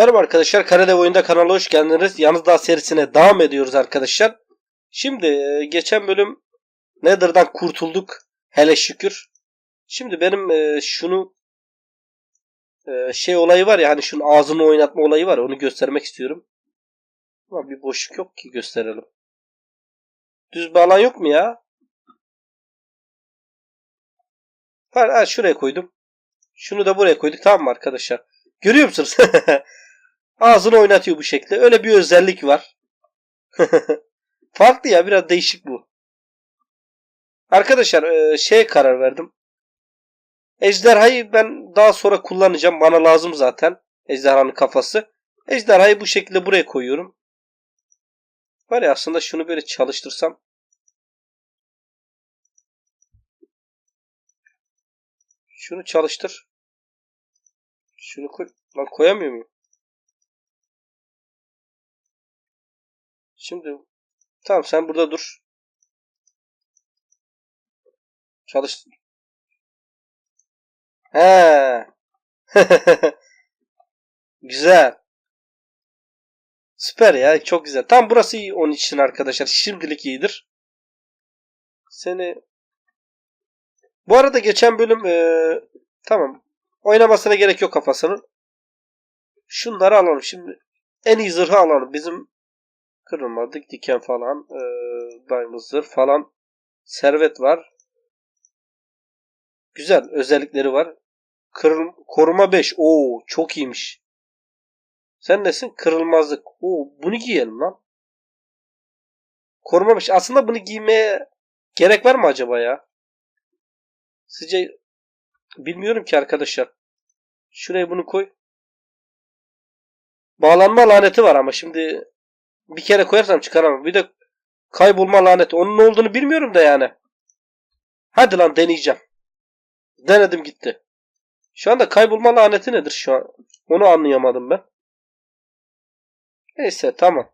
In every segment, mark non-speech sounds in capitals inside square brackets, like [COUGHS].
Merhaba arkadaşlar, Karedev Oyunda kanalına hoş geldiniz. Yalnız daha serisine devam ediyoruz arkadaşlar. Şimdi e, geçen bölüm Nether'dan kurtulduk. Hele şükür. Şimdi benim e, şunu e, şey olayı var ya hani şunun ağzını oynatma olayı var ya, onu göstermek istiyorum. Ama bir boşluk yok ki gösterelim. Düz bir alan yok mu ya? Ha, ha, şuraya koydum. Şunu da buraya koyduk tamam mı arkadaşlar? Görüyor musunuz? [LAUGHS] Ağzını oynatıyor bu şekilde. Öyle bir özellik var. [LAUGHS] Farklı ya biraz değişik bu. Arkadaşlar e, şeye karar verdim. Ejderhayı ben daha sonra kullanacağım. Bana lazım zaten. Ejderhanın kafası. Ejderhayı bu şekilde buraya koyuyorum. Var ya aslında şunu böyle çalıştırsam. Şunu çalıştır. Şunu koy. Lan koyamıyor muyum? Şimdi tamam sen burada dur. Çalış. He. [LAUGHS] güzel. Süper ya çok güzel. Tam burası iyi onun için arkadaşlar. Şimdilik iyidir. Seni bu arada geçen bölüm ee, tamam oynamasına gerek yok kafasının. Şunları alalım. Şimdi en iyi zırhı alalım. Bizim kırılmadık diken falan e, zırh falan servet var. Güzel özellikleri var. Kırıl, koruma 5. Oo çok iyiymiş. Sen nesin? Kırılmazlık. Oo bunu giyelim lan. Koruma 5. Aslında bunu giymeye gerek var mı acaba ya? Sizce bilmiyorum ki arkadaşlar. Şuraya bunu koy. Bağlanma laneti var ama şimdi bir kere koyarsam çıkaramam. Bir de kaybolma laneti. Onun ne olduğunu bilmiyorum da yani. Hadi lan deneyeceğim. Denedim gitti. Şu anda kaybolma laneti nedir şu an? Onu anlayamadım ben. Neyse tamam.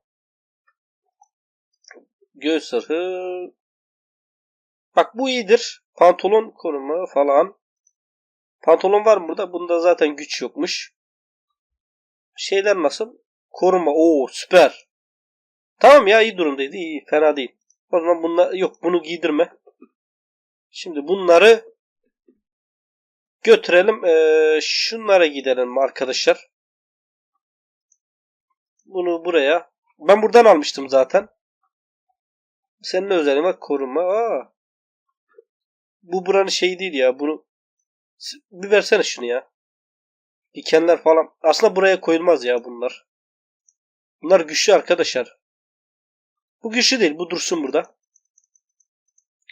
Göğüs zırhı. Bak bu iyidir. Pantolon koruma falan. Pantolon var mı burada? Bunda zaten güç yokmuş. Şeyler nasıl? Koruma. Oo süper. Tamam ya iyi durumdaydı. iyi fena değil. O zaman bunlar yok bunu giydirme. Şimdi bunları götürelim. Ee, şunlara gidelim arkadaşlar. Bunu buraya. Ben buradan almıştım zaten. Senin özelliğin var koruma. Aa. Bu buranın şeyi değil ya. Bunu bir versene şunu ya. Dikenler falan. Aslında buraya koyulmaz ya bunlar. Bunlar güçlü arkadaşlar. Bu güçlü değil. Bu dursun burada.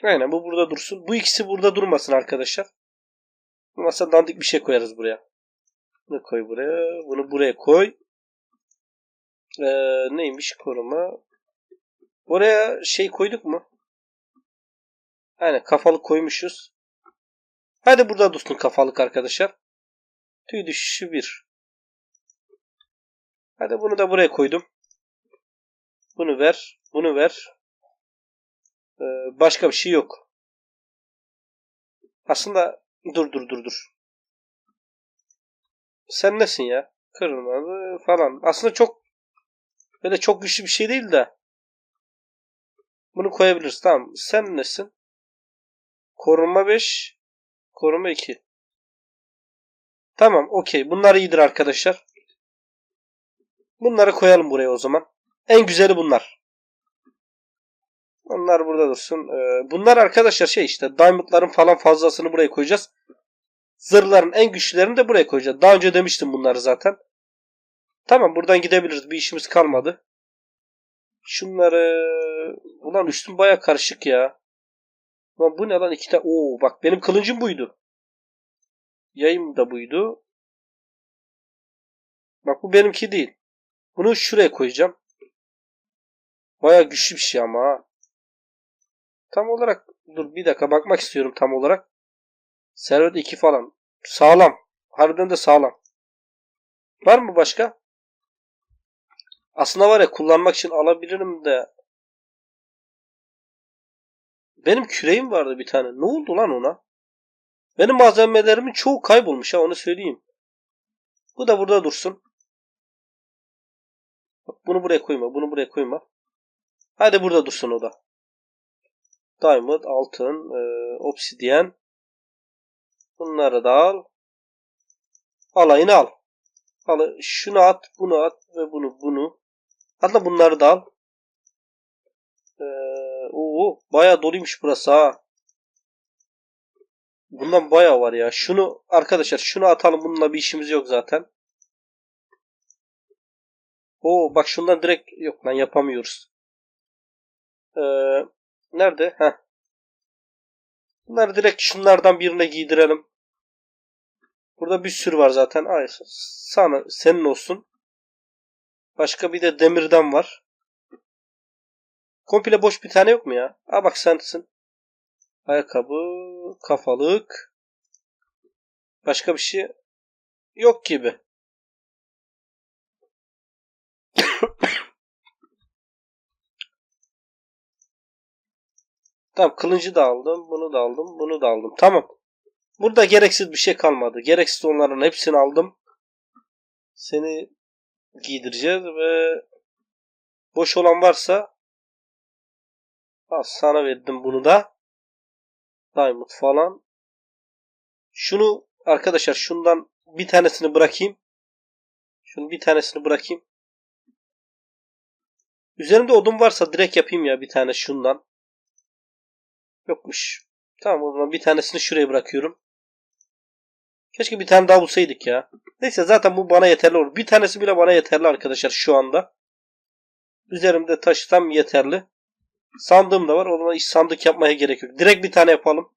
Aynen bu burada dursun. Bu ikisi burada durmasın arkadaşlar. Masa dandik bir şey koyarız buraya. Bunu koy buraya. Bunu buraya koy. Ee, neymiş koruma? Oraya şey koyduk mu? Aynen kafalık koymuşuz. Hadi burada dursun kafalık arkadaşlar. Tüy düşüşü 1. Hadi bunu da buraya koydum. Bunu ver. Bunu ver. Ee, başka bir şey yok. Aslında dur dur dur dur. Sen nesin ya? Kırılmadı falan. Aslında çok böyle çok güçlü bir şey değil de. Bunu koyabiliriz. Tamam. Sen nesin? Koruma 5. Koruma 2. Tamam. Okey. Bunlar iyidir arkadaşlar. Bunları koyalım buraya o zaman. En güzeli bunlar. Onlar burada dursun. Ee, bunlar arkadaşlar şey işte diamondların falan fazlasını buraya koyacağız. Zırhların en güçlülerini de buraya koyacağız. Daha önce demiştim bunları zaten. Tamam buradan gidebiliriz. Bir işimiz kalmadı. Şunları... Ulan üstüm baya karışık ya. Ulan bu ne lan iki tane... Oo bak benim kılıncım buydu. Yayım da buydu. Bak bu benimki değil. Bunu şuraya koyacağım. Baya güçlü bir şey ama ha. Tam olarak dur bir dakika bakmak istiyorum tam olarak. Servet 2 falan. Sağlam. Harbiden de sağlam. Var mı başka? Aslında var ya kullanmak için alabilirim de. Benim küreğim vardı bir tane. Ne oldu lan ona? Benim malzemelerimin çoğu kaybolmuş ha onu söyleyeyim. Bu da burada dursun. Bak bunu buraya koyma. Bunu buraya koyma. Hadi burada dursun o da. Diamond, altın, e, obsidian. Bunları da al. Alayını al. Al. Şunu at, bunu at ve bunu, bunu. Hatta bunları da al. Ee, oo, bayağı doluymuş burası ha. Bundan bayağı var ya. Şunu arkadaşlar şunu atalım. Bununla bir işimiz yok zaten. Oo bak şundan direkt yok lan yapamıyoruz. Ee, nerede? Heh. Bunları direkt şunlardan birine giydirelim. Burada bir sürü var zaten. Ay, sana senin olsun. Başka bir de demirden var. Komple boş bir tane yok mu ya? Aa bak sensin. Ayakkabı, kafalık. Başka bir şey yok gibi. Tamam kılıncı da aldım. Bunu da aldım. Bunu da aldım. Tamam. Burada gereksiz bir şey kalmadı. Gereksiz onların hepsini aldım. Seni giydireceğiz ve boş olan varsa al sana verdim bunu da. Diamond falan. Şunu arkadaşlar şundan bir tanesini bırakayım. Şunun bir tanesini bırakayım. Üzerimde odun varsa direkt yapayım ya bir tane şundan. Yokmuş. Tamam o zaman bir tanesini şuraya bırakıyorum. Keşke bir tane daha bulsaydık ya. Neyse zaten bu bana yeterli olur. Bir tanesi bile bana yeterli arkadaşlar şu anda. Üzerimde taşısam yeterli. Sandığım da var. O zaman hiç sandık yapmaya gerek yok. Direkt bir tane yapalım.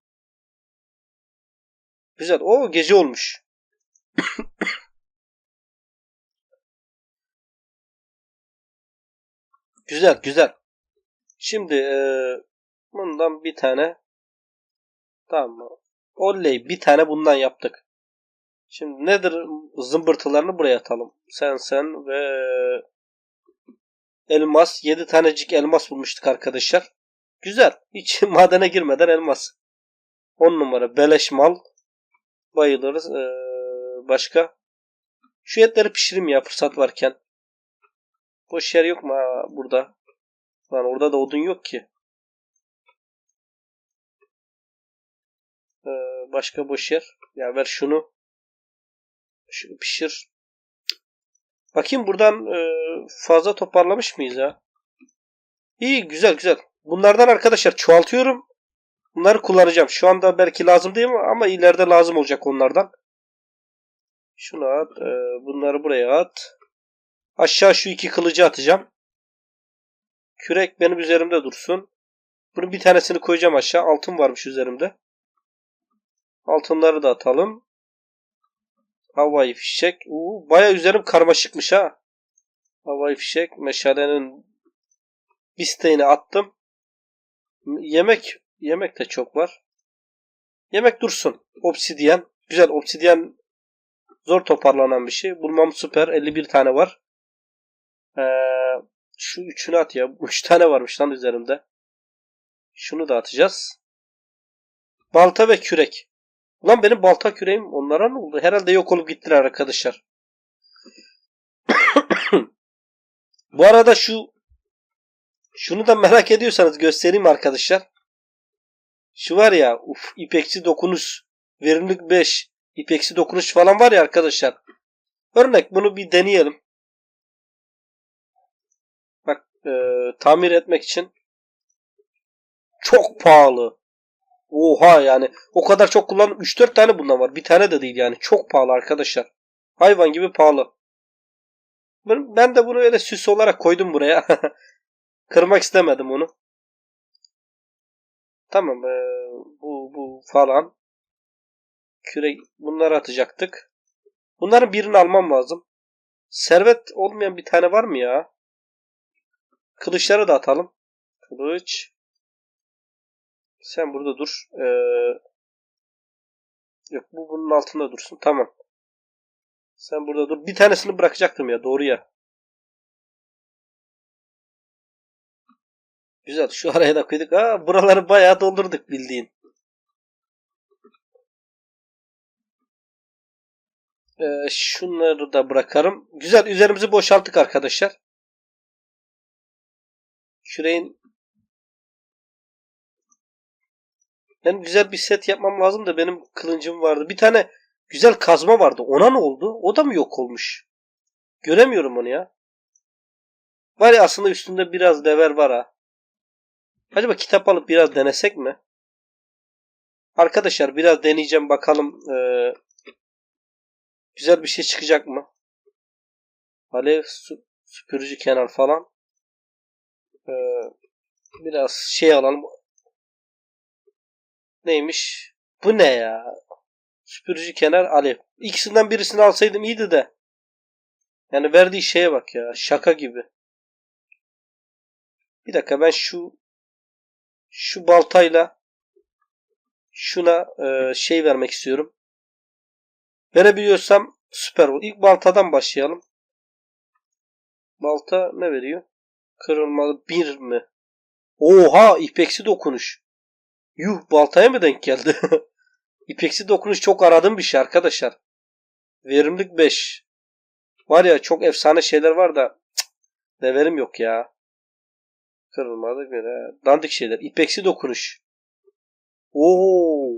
Güzel. O gece olmuş. [COUGHS] güzel güzel. Şimdi ee, bundan bir tane tamam mı? Oley bir tane bundan yaptık. Şimdi nedir zımbırtılarını buraya atalım. Sen sen ve elmas. 7 tanecik elmas bulmuştuk arkadaşlar. Güzel. Hiç [LAUGHS] madene girmeden elmas. 10 numara beleş mal. Bayılırız. Ee, başka? Şu etleri pişireyim ya fırsat varken. Boş yer yok mu burada? Lan orada da odun yok ki. Başka boş yer. Ya ver şunu. Şunu pişir. Bakayım buradan e, fazla toparlamış mıyız ya? İyi güzel güzel. Bunlardan arkadaşlar çoğaltıyorum. Bunları kullanacağım. Şu anda belki lazım değil mi? Ama ileride lazım olacak onlardan. Şunu at. E, bunları buraya at. Aşağı şu iki kılıcı atacağım. Kürek benim üzerimde dursun. Bunun bir tanesini koyacağım aşağı. Altın varmış üzerimde. Altınları da atalım. Havai fişek. Uu, baya üzerim karmaşıkmış ha. Havai fişek. Meşalenin isteğini attım. Yemek yemek de çok var. Yemek dursun. Obsidyen. Güzel obsidyen zor toparlanan bir şey. Bulmam süper. 51 tane var. Ee, şu üçünü at ya. 3 tane varmış lan üzerimde. Şunu da atacağız. Balta ve kürek. Ulan benim balta küreğim onlara ne oldu? Herhalde yok olup gittiler arkadaşlar. [COUGHS] Bu arada şu şunu da merak ediyorsanız göstereyim arkadaşlar. Şu var ya uf ipeksi dokunuş verimlilik 5 ipeksi dokunuş falan var ya arkadaşlar. Örnek bunu bir deneyelim. Bak e, tamir etmek için çok pahalı. Oha yani o kadar çok kullandım. 3-4 tane bundan var. Bir tane de değil yani. Çok pahalı arkadaşlar. Hayvan gibi pahalı. Ben, de bunu öyle süs olarak koydum buraya. [LAUGHS] Kırmak istemedim onu. Tamam ee, bu bu falan. Küre bunları atacaktık. Bunların birini almam lazım. Servet olmayan bir tane var mı ya? Kılıçları da atalım. Kılıç. Sen burada dur. Ee, yok bu bunun altında dursun. Tamam. Sen burada dur. Bir tanesini bırakacaktım ya. Doğru ya. Güzel. Şu araya da koyduk. Aa, buraları bayağı doldurduk bildiğin. Ee, şunları da bırakarım. Güzel. Üzerimizi boşalttık arkadaşlar. Küreğin benim güzel bir set yapmam lazım da benim kılıncım vardı. Bir tane güzel kazma vardı. Ona ne oldu? O da mı yok olmuş? Göremiyorum onu ya. Var ya aslında üstünde biraz dever var ha. Acaba kitap alıp biraz denesek mi? Arkadaşlar biraz deneyeceğim bakalım ee, güzel bir şey çıkacak mı? Alev su, süpürücü kenar falan. Ee, biraz şey alalım. Neymiş? Bu ne ya? Süpürücü kenar alev. İkisinden birisini alsaydım iyiydi de. Yani verdiği şeye bak ya. Şaka gibi. Bir dakika ben şu şu baltayla şuna e, şey vermek istiyorum. Verebiliyorsam süper olur. İlk baltadan başlayalım. Balta ne veriyor? Kırılmalı bir mi? Oha ipeksi dokunuş. Yuh baltaya mı denk geldi? [LAUGHS] ipeksi dokunuş çok aradığım bir şey arkadaşlar. Verimlilik 5. Var ya çok efsane şeyler var da cık, ne verim yok ya. Kırılmadı göre. Dandik şeyler. İpeksi dokunuş. Oo.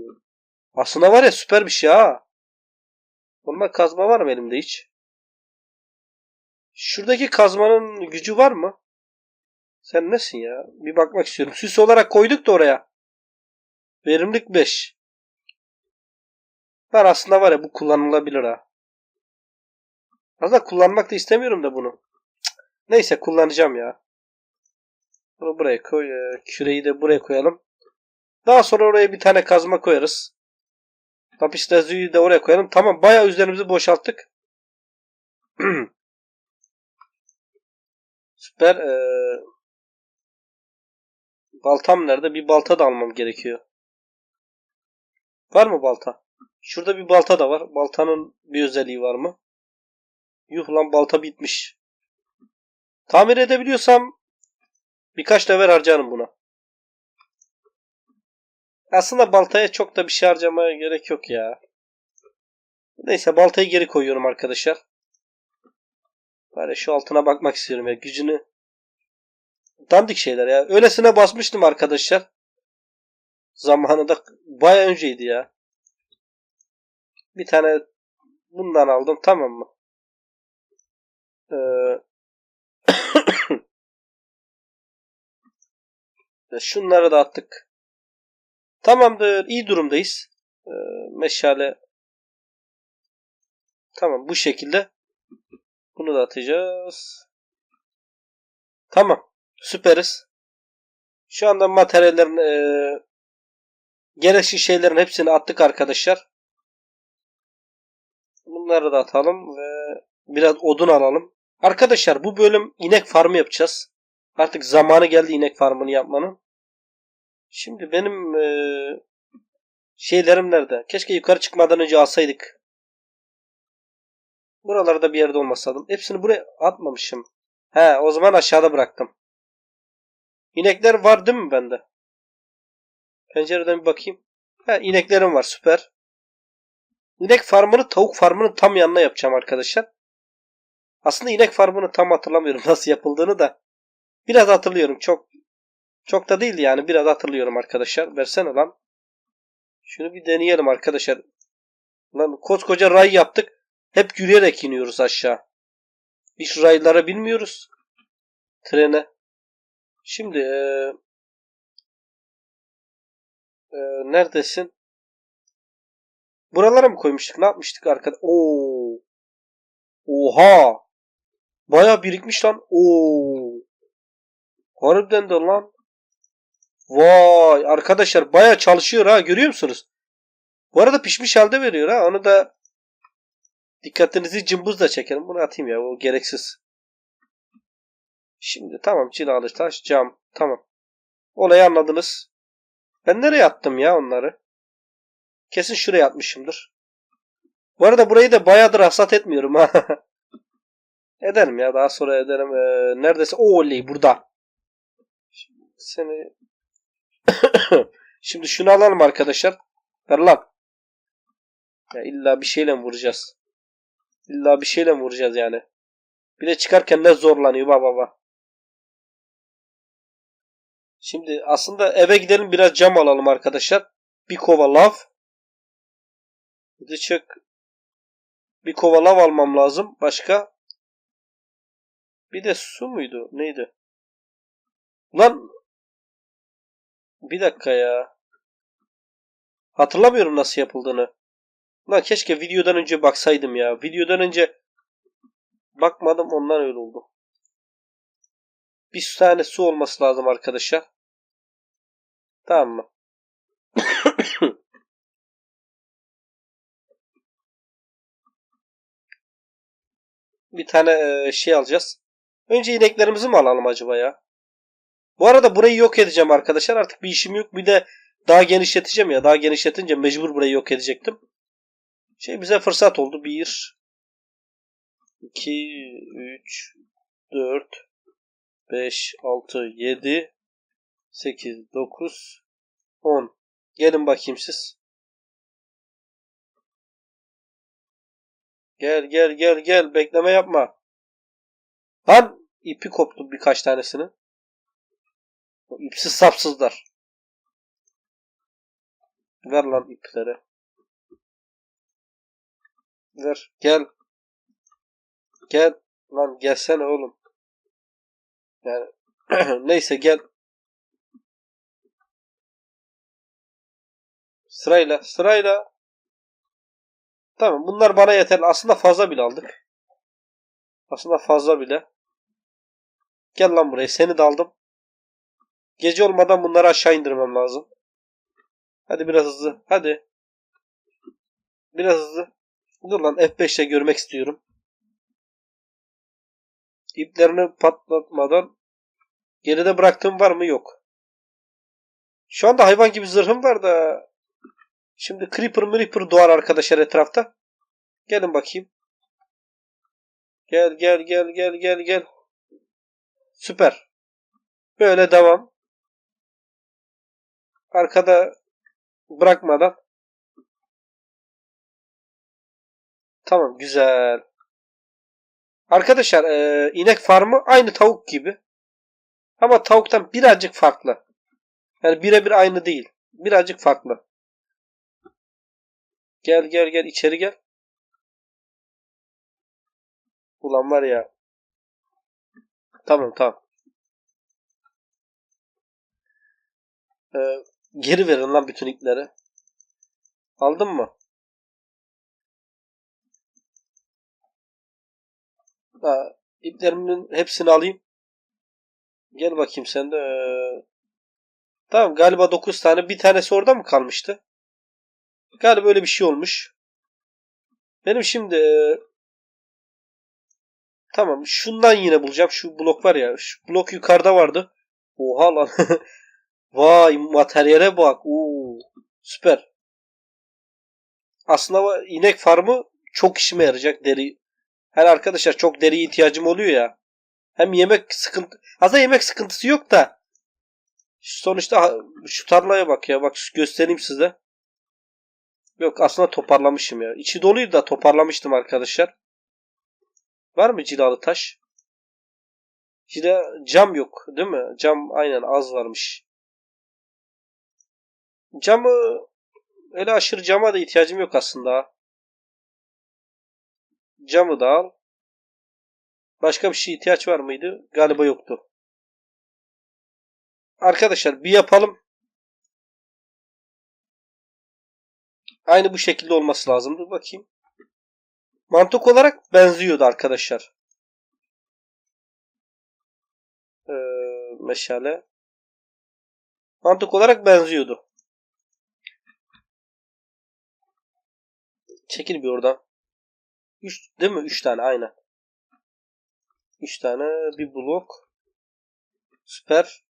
Aslında var ya süper bir şey ha. Normal kazma var mı elimde hiç? Şuradaki kazmanın gücü var mı? Sen nesin ya? Bir bakmak istiyorum. Süs olarak koyduk da oraya. Verimlilik 5. Ben aslında var ya bu kullanılabilir ha. Aslında kullanmak da istemiyorum da bunu. Neyse kullanacağım ya. Bunu buraya koy. e, Küreyi de buraya koyalım. Daha sonra oraya bir tane kazma koyarız. Lapislazuli de oraya koyalım. Tamam bayağı üzerimizi boşalttık. [CLEARS THROAT] Süper. Ee, baltam nerede? Bir balta da almam gerekiyor. Var mı balta? Şurada bir balta da var. Baltanın bir özelliği var mı? Yuh lan balta bitmiş. Tamir edebiliyorsam birkaç level harcarım buna. Aslında baltaya çok da bir şey harcamaya gerek yok ya. Neyse baltayı geri koyuyorum arkadaşlar. Bari şu altına bakmak istiyorum ya gücünü. Dandik şeyler ya. Öylesine basmıştım arkadaşlar. Zamanında baya önceydi ya. Bir tane bundan aldım tamam mı? Ee, [COUGHS] şunları da attık. Tamamdır. iyi durumdayız. Ee, meşale Tamam bu şekilde. Bunu da atacağız. Tamam. Süperiz. Şu anda materyallerin e, gereksiz şeylerin hepsini attık arkadaşlar. Bunları da atalım ve biraz odun alalım. Arkadaşlar bu bölüm inek farmı yapacağız. Artık zamanı geldi inek farmını yapmanın. Şimdi benim e, şeylerim nerede? Keşke yukarı çıkmadan önce alsaydık. Buralarda bir yerde olması lazım. Hepsini buraya atmamışım. He o zaman aşağıda bıraktım. İnekler var değil mi bende? Pencereden bir bakayım. He ineklerim var süper. İnek farmını tavuk farmının tam yanına yapacağım arkadaşlar. Aslında inek farmını tam hatırlamıyorum [LAUGHS] nasıl yapıldığını da. Biraz hatırlıyorum. Çok çok da değil yani. Biraz hatırlıyorum arkadaşlar. Versene lan. Şunu bir deneyelim arkadaşlar. Lan koskoca ray yaptık. Hep yürüyerek iniyoruz aşağı. Hiç raylara bilmiyoruz. Trene. Şimdi ee, ee, neredesin? Buralara mı koymuştuk? Ne yapmıştık arkada? Oo. Oha. Baya birikmiş lan. Oo. Harbiden de lan. Vay arkadaşlar baya çalışıyor ha görüyor musunuz? Bu arada pişmiş halde veriyor ha. Onu da dikkatinizi cımbızla çekelim. Bunu atayım ya o gereksiz. Şimdi tamam cilalı taş cam tamam. Olayı anladınız. Ben nereye attım ya onları? Kesin şuraya atmışımdır. Bu arada burayı da bayağıdır hasat etmiyorum ha. [LAUGHS] Ederim ya daha sonra ederim. Ee, neredeyse o oley burada. Şimdi seni [COUGHS] Şimdi şunu alalım arkadaşlar. Ver lan. Ya illa bir şeyle vuracağız? İlla bir şeyle vuracağız yani? Bir de çıkarken ne zorlanıyor baba baba. Şimdi aslında eve gidelim biraz cam alalım arkadaşlar. Bir kova lav. Bir de çık. Bir kova lav almam lazım. Başka? Bir de su muydu? Neydi? Lan bir dakika ya. Hatırlamıyorum nasıl yapıldığını. Lan keşke videodan önce baksaydım ya. Videodan önce bakmadım ondan öyle oldu. Bir tane su olması lazım arkadaşlar. Tamam mı? [COUGHS] bir tane e, şey alacağız. Önce ineklerimizi mi alalım acaba ya? Bu arada burayı yok edeceğim arkadaşlar. Artık bir işim yok. Bir de daha genişleteceğim ya. Daha genişletince mecbur burayı yok edecektim. Şey bize fırsat oldu. 1 2 3 4 5 6 7 8 9 10 Gelin bakayım siz. Gel gel gel gel bekleme yapma. Lan ipi koptu birkaç tanesini. İpsiz sapsızlar. Ver lan ipleri. Ver. Gel. Gel. Lan gelsene oğlum. Yani [CLEARS THROAT] neyse gel. Sırayla sırayla. Tamam bunlar bana yeter. Aslında fazla bile aldık. Aslında fazla bile. Gel lan buraya. Seni de aldım. Gece olmadan bunları aşağı indirmem lazım. Hadi biraz hızlı. Hadi. Biraz hızlı. Dur lan F5 ile görmek istiyorum. İplerini patlatmadan geride bıraktığım var mı? Yok. Şu anda hayvan gibi zırhım var da şimdi Creeper Creeper doğar arkadaşlar etrafta. Gelin bakayım. Gel gel gel gel gel gel. Süper. Böyle devam. Arkada bırakmadan. Tamam güzel. Arkadaşlar e, inek farmı aynı tavuk gibi. Ama tavuktan birazcık farklı. Yani birebir aynı değil. Birazcık farklı. Gel gel gel içeri gel. Ulan var ya. Tamam tamam. Ee, geri verin lan bütün ipleri. Aldın mı? Ha, iplerimin hepsini alayım. Gel bakayım sen de. Ee, tamam galiba 9 tane. Bir tanesi orada mı kalmıştı? Galiba öyle bir şey olmuş. Benim şimdi ee, tamam şundan yine bulacağım. Şu blok var ya. Şu blok yukarıda vardı. Oha lan. [LAUGHS] Vay materyale bak. Oo, süper. Aslında inek farmı çok işime yarayacak deri. Her arkadaşlar çok deri ihtiyacım oluyor ya. Hem yemek sıkıntı. Aslında yemek sıkıntısı yok da. Sonuçta şu tarlaya bak ya. Bak göstereyim size. Yok aslında toparlamışım ya. İçi doluydu da toparlamıştım arkadaşlar. Var mı cilalı taş? Cila cam yok değil mi? Cam aynen az varmış. Camı öyle aşırı cama da ihtiyacım yok aslında. Camı da al. Başka bir şey ihtiyaç var mıydı? Galiba yoktu. Arkadaşlar bir yapalım. Aynı bu şekilde olması lazımdı. Bakayım. Mantık olarak benziyordu arkadaşlar. Ee, meşale. Mantık olarak benziyordu. Çekil bir oradan. 3 değil mi? 3 tane aynen. 3 tane bir blok. Süper.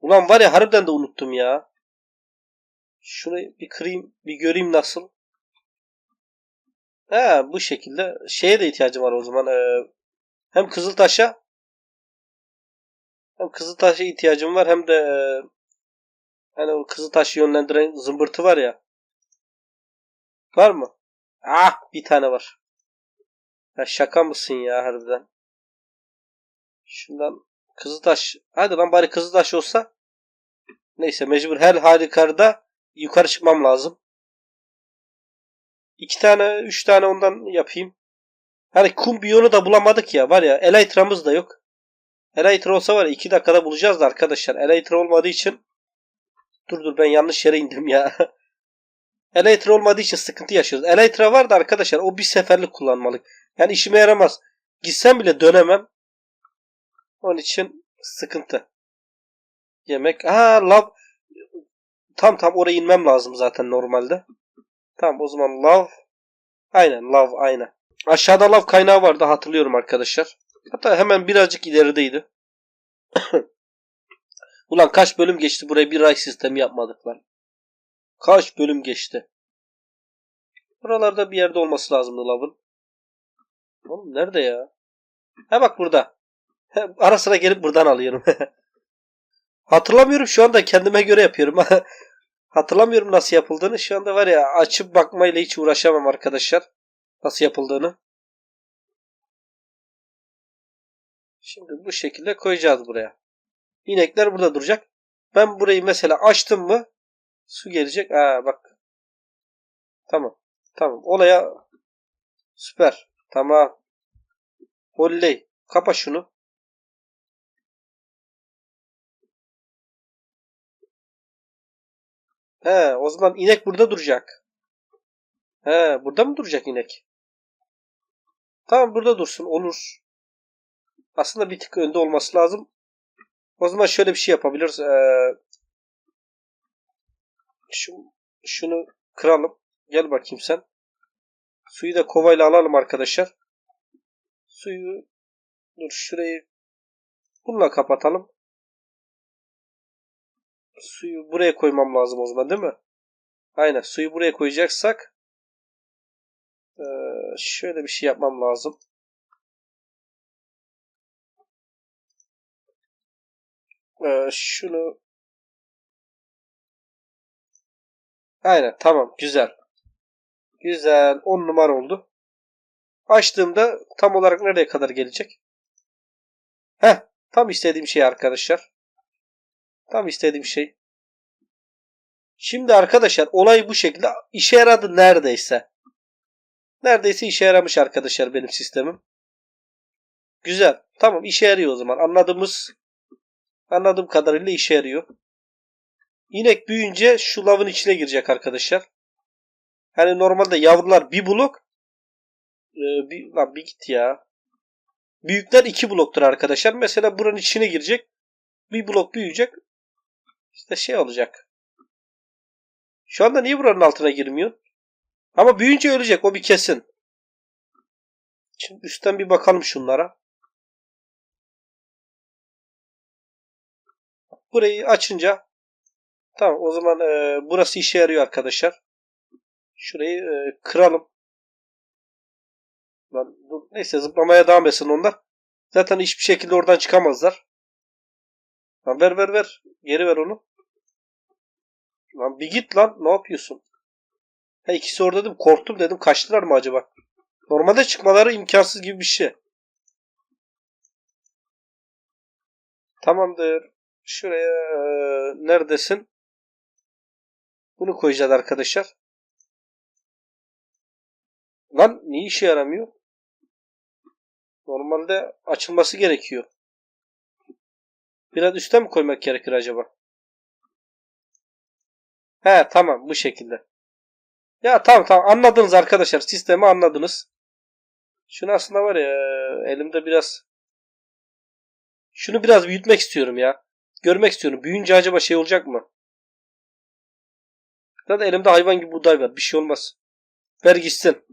Ulan var ya harbiden de unuttum ya. Şurayı bir kırayım, bir göreyim nasıl. He bu şekilde. Şeye de ihtiyacım var o zaman. Ee, hem Kızıltaş'a hem Kızıltaş'a ihtiyacım var hem de e, hani o Kızıltaş'ı yönlendiren zımbırtı var ya. Var mı? Ah bir tane var. Ya şaka mısın ya harbiden? Şundan Kızıltaş. Hadi lan bari Kızıltaş olsa. Neyse mecbur her halükarda yukarı çıkmam lazım. İki tane, üç tane ondan yapayım. Hani kum biyonu da bulamadık ya. Var ya Elytra'mız da yok. Elytra olsa var ya iki dakikada bulacağız da arkadaşlar. Elytra olmadığı için dur dur ben yanlış yere indim ya. [LAUGHS] Elytra olmadığı için sıkıntı yaşıyoruz. Elytra var da arkadaşlar o bir seferlik kullanmalık. Yani işime yaramaz. Gitsem bile dönemem. Onun için sıkıntı. Yemek. Ha lav. Tam tam oraya inmem lazım zaten normalde. Tamam o zaman lav. Aynen lav aynen. Aşağıda lav kaynağı vardı hatırlıyorum arkadaşlar. Hatta hemen birazcık ilerideydi. [COUGHS] Ulan kaç bölüm geçti buraya bir ray sistemi yapmadık lan. Kaç bölüm geçti. Buralarda bir yerde olması lazımdı lavın. Oğlum nerede ya? Ha bak burada. Ara sıra gelip buradan alıyorum. [LAUGHS] Hatırlamıyorum şu anda kendime göre yapıyorum. [LAUGHS] Hatırlamıyorum nasıl yapıldığını. Şu anda var ya açıp bakmayla hiç uğraşamam arkadaşlar. Nasıl yapıldığını. Şimdi bu şekilde koyacağız buraya. İnekler burada duracak. Ben burayı mesela açtım mı su gelecek. Aa bak. Tamam. Tamam. Olaya süper. Tamam. Oley. Kapa şunu. He, o zaman inek burada duracak. He, burada mı duracak inek? Tamam burada dursun. Olur. Aslında bir tık önde olması lazım. O zaman şöyle bir şey yapabiliriz. Ee, şu, şunu kıralım. Gel bakayım sen. Suyu da kovayla alalım arkadaşlar. Suyu dur şurayı bununla kapatalım. Suyu buraya koymam lazım o zaman değil mi? Aynen suyu buraya koyacaksak ee, şöyle bir şey yapmam lazım. Ee, şunu Aynen tamam güzel. Güzel 10 numara oldu. Açtığımda tam olarak nereye kadar gelecek? Heh tam istediğim şey arkadaşlar. Tam istediğim şey. Şimdi arkadaşlar olay bu şekilde işe yaradı neredeyse. Neredeyse işe yaramış arkadaşlar benim sistemim. Güzel. Tamam işe yarıyor o zaman. Anladığımız anladığım kadarıyla işe yarıyor. İnek büyüyünce şu lavın içine girecek arkadaşlar. Hani normalde yavrular bir blok. Ee, bir, lan bir git ya. Büyükler iki bloktur arkadaşlar. Mesela buranın içine girecek. Bir blok büyüyecek. İşte şey olacak. Şu anda niye buranın altına girmiyor? Ama büyüyünce ölecek. O bir kesin. Şimdi üstten bir bakalım şunlara. Burayı açınca tamam o zaman e, burası işe yarıyor arkadaşlar. Şurayı e, kıralım. Lan, dur, neyse zıplamaya devam etsin onlar. Zaten hiçbir şekilde oradan çıkamazlar. Lan ver ver ver. Geri ver onu. Lan bir git lan. Ne yapıyorsun? Ha ikisi orada dedim. Korktum dedim. Kaçtılar mı acaba? Normalde çıkmaları imkansız gibi bir şey. Tamamdır. Şuraya e, neredesin? Bunu koyacağız arkadaşlar. Lan niye işe yaramıyor? Normalde açılması gerekiyor. Biraz üstte mi koymak gerekir acaba? He tamam bu şekilde. Ya tamam tamam anladınız arkadaşlar. Sistemi anladınız. Şunu aslında var ya elimde biraz şunu biraz büyütmek istiyorum ya. Görmek istiyorum. Büyünce acaba şey olacak mı? Zaten elimde hayvan gibi buğday var. Bir şey olmaz. Ver gitsin.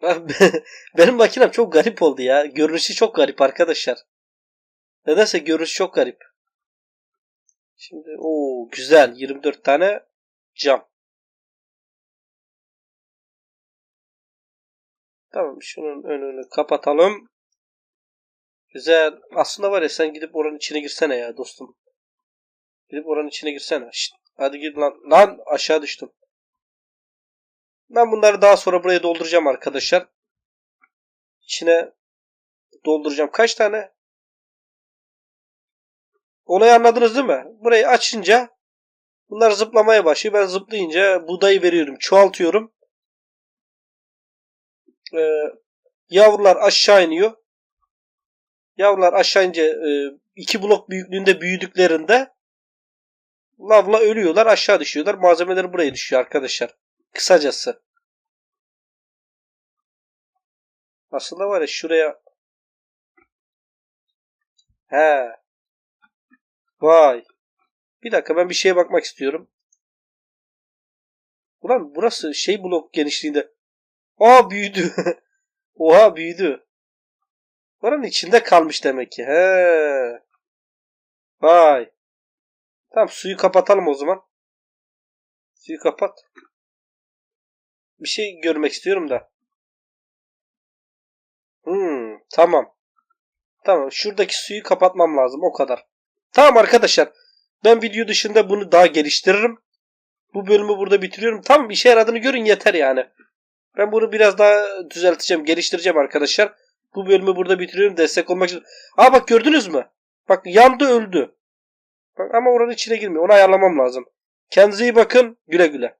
[LAUGHS] Benim makinem çok garip oldu ya. Görünüşü çok garip arkadaşlar. Nedense görünüş çok garip. Şimdi o güzel 24 tane cam. Tamam şunun önünü kapatalım. Güzel. Aslında var ya sen gidip oranın içine girsene ya dostum. Gidip oranın içine girsene. Şişt, hadi git lan. Lan aşağı düştüm. Ben bunları daha sonra buraya dolduracağım arkadaşlar. içine dolduracağım. Kaç tane? Olayı anladınız değil mi? Burayı açınca bunlar zıplamaya başlıyor. Ben zıplayınca budayı veriyorum. Çoğaltıyorum. Ee, yavrular aşağı iniyor. Yavrular aşağı ince e, iki blok büyüklüğünde büyüdüklerinde lavla ölüyorlar aşağı düşüyorlar. Malzemeleri buraya düşüyor arkadaşlar. Kısacası. Aslında var ya şuraya He. Vay. Bir dakika ben bir şeye bakmak istiyorum. Ulan burası şey blok genişliğinde. Aa büyüdü. [LAUGHS] Oha büyüdü. Oranın içinde kalmış demek ki. He. Vay. Tamam suyu kapatalım o zaman. Suyu kapat. Bir şey görmek istiyorum da. Hmm, tamam. Tamam şuradaki suyu kapatmam lazım o kadar. Tamam arkadaşlar. Ben video dışında bunu daha geliştiririm. Bu bölümü burada bitiriyorum. Tamam işe yaradığını görün yeter yani. Ben bunu biraz daha düzelteceğim, geliştireceğim arkadaşlar. Bu bölümü burada bitiriyorum. Destek olmak için. Aa bak gördünüz mü? Bak yandı öldü. Ama oranın içine girmiyor. Onu ayarlamam lazım. Kendinize iyi bakın. Güle güle.